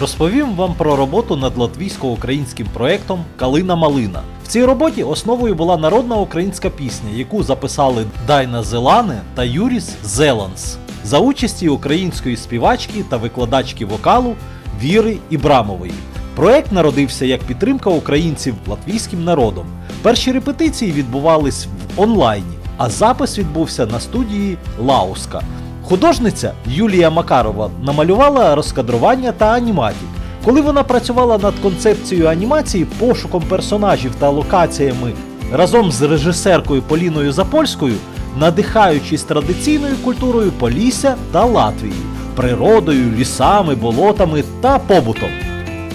розповім вам про роботу над латвійсько-українським проєктом Калина Малина. В цій роботі основою була народна українська пісня, яку записали Дайна Зелане та Юріс Зеланс за участі української співачки та викладачки вокалу Віри Ібрамової. Проект народився як підтримка українців латвійським народом. Перші репетиції відбувались в онлайні, а запис відбувся на студії Лауска. Художниця Юлія Макарова намалювала розкадрування та аніматік. Коли вона працювала над концепцією анімації, пошуком персонажів та локаціями разом з режисеркою Поліною Запольською, надихаючись традиційною культурою Полісся та Латвії, природою, лісами, болотами та побутом.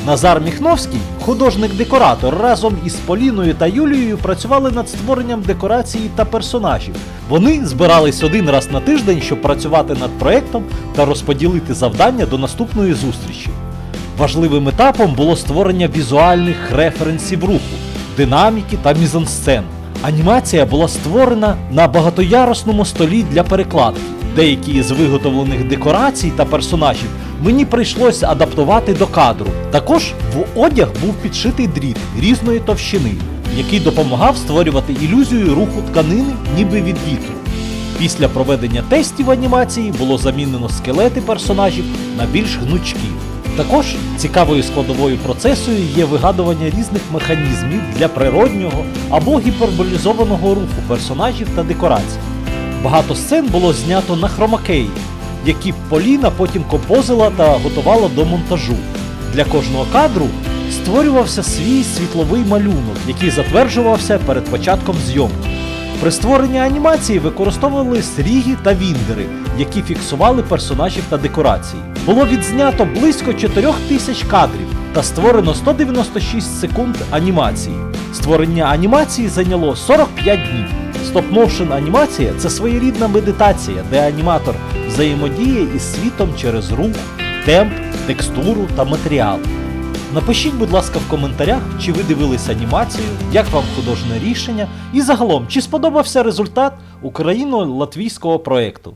Назар Міхновський, художник-декоратор, разом із Поліною та Юлією працювали над створенням декорації та персонажів. Вони збирались один раз на тиждень, щоб працювати над проектом та розподілити завдання до наступної зустрічі. Важливим етапом було створення візуальних референсів руху, динаміки та мізансцен. Анімація була створена на багатоярусному столі для перекладки. Деякі з виготовлених декорацій та персонажів мені прийшлося адаптувати до кадру. Також в одяг був підшитий дріт різної товщини, який допомагав створювати ілюзію руху тканини ніби від вітру. Після проведення тестів анімації було замінено скелети персонажів на більш гнучкі. Також цікавою складовою процесою є вигадування різних механізмів для природнього або гіперболізованого руху персонажів та декорацій. Багато сцен було знято на хромакеї, які Поліна потім композила та готувала до монтажу. Для кожного кадру створювався свій світловий малюнок, який затверджувався перед початком зйомки. При створенні анімації використовували сріги та віндери, які фіксували персонажів та декорації. Було відзнято близько 4 тисяч кадрів та створено 196 секунд анімації. Створення анімації зайняло 45 днів. Стоп-моушен анімація це своєрідна медитація, де аніматор взаємодіє із світом через рух, темп, текстуру та матеріал. Напишіть, будь ласка, в коментарях, чи ви дивились анімацію, як вам художнє рішення, і загалом, чи сподобався результат україно-латвійського проєкту.